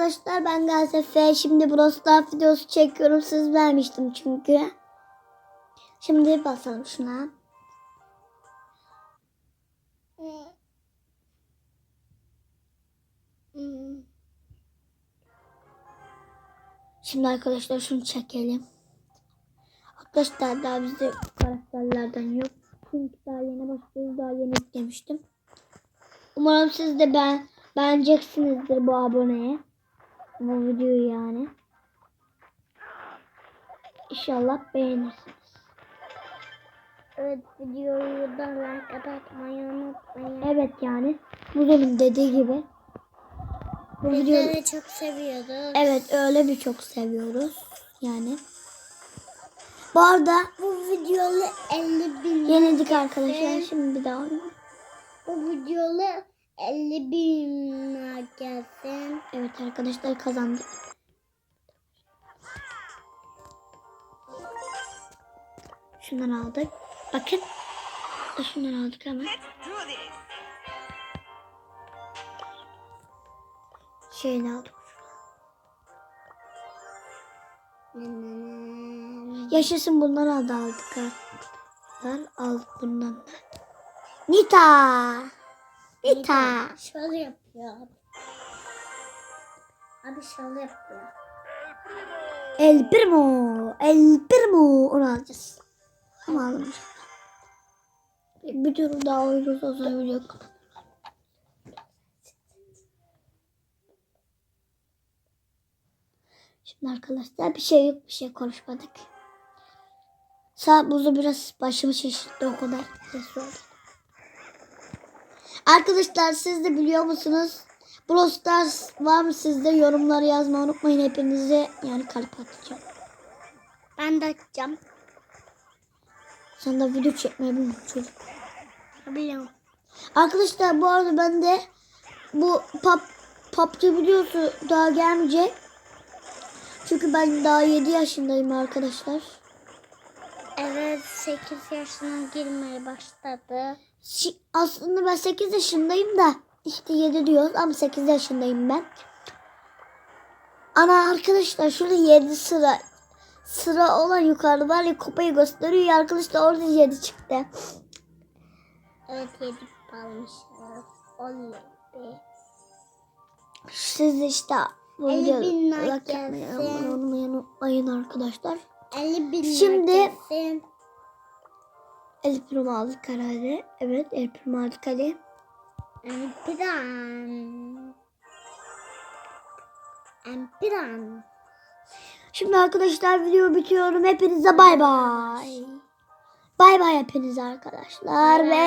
arkadaşlar ben Gazefe. Şimdi Brawl Stars videosu çekiyorum. Siz vermiştim çünkü. Şimdi basalım şuna. Şimdi arkadaşlar şunu çekelim. Arkadaşlar daha bizde karakterlerden yok. Çünkü daha yeni başlıyoruz. Daha yeni yüklemiştim. Umarım siz de ben beğeneceksinizdir bu aboneye. Bu videoyu yani. İnşallah beğenirsiniz. Evet videoyu da like atmayı unutmayın. Evet yani. Muzemin dediği gibi. Bu video Sizleri çok seviyoruz. evet öyle bir çok seviyoruz. Yani. Bu arada Bu videolu 50 bin yenildik arkadaşlar. Şimdi bir daha. Bu videolu 50 bin gelsin. Evet arkadaşlar kazandık. Şunları aldık. Bakın. Şunları aldık hemen. Şeyini aldık. Yaşasın bunları da aldık. Aldık bundan da. Nita. Nita. Şöyle yapıyor. Abi şöyle yapıyor. El Primo. El Primo. Onu alacağız. Ama almış. Bir tur daha oynuyoruz o zaman video. Şimdi arkadaşlar bir şey yok bir şey konuşmadık. Saat buzu biraz başımı şaşırttı o kadar. Ses oldu. Arkadaşlar siz de biliyor musunuz? Brawl Stars var mı sizde? Yorumları yazmayı unutmayın hepinize. Yani kalp atacağım. Ben de açacağım. Sen de video çekmeyi bilmiyorsun çocuk. Biliyorum. Arkadaşlar bu arada ben de bu pop PUBG videosu daha gelmeyecek. Çünkü ben daha 7 yaşındayım arkadaşlar. Evet 8 yaşına girmeye başladı. Aslında ben 8 yaşındayım da işte 7 diyoruz ama 8 yaşındayım ben. Ana arkadaşlar şurada 7 sıra sıra olan yukarıda var ya kupayı gösteriyor ya arkadaşlar orada 7 çıktı. Evet 7 almışız. Oley be. Siz de işte bu 50 videoda bin like yapmayı, unutmayın arkadaşlar. 50 bin Şimdi- gelsin. El Primo herhalde. Evet El Primo aldık hadi. Empiran. Empiran. Şimdi arkadaşlar video bitiyorum. Hepinize bay bay. Bay bay hepinize arkadaşlar. Ve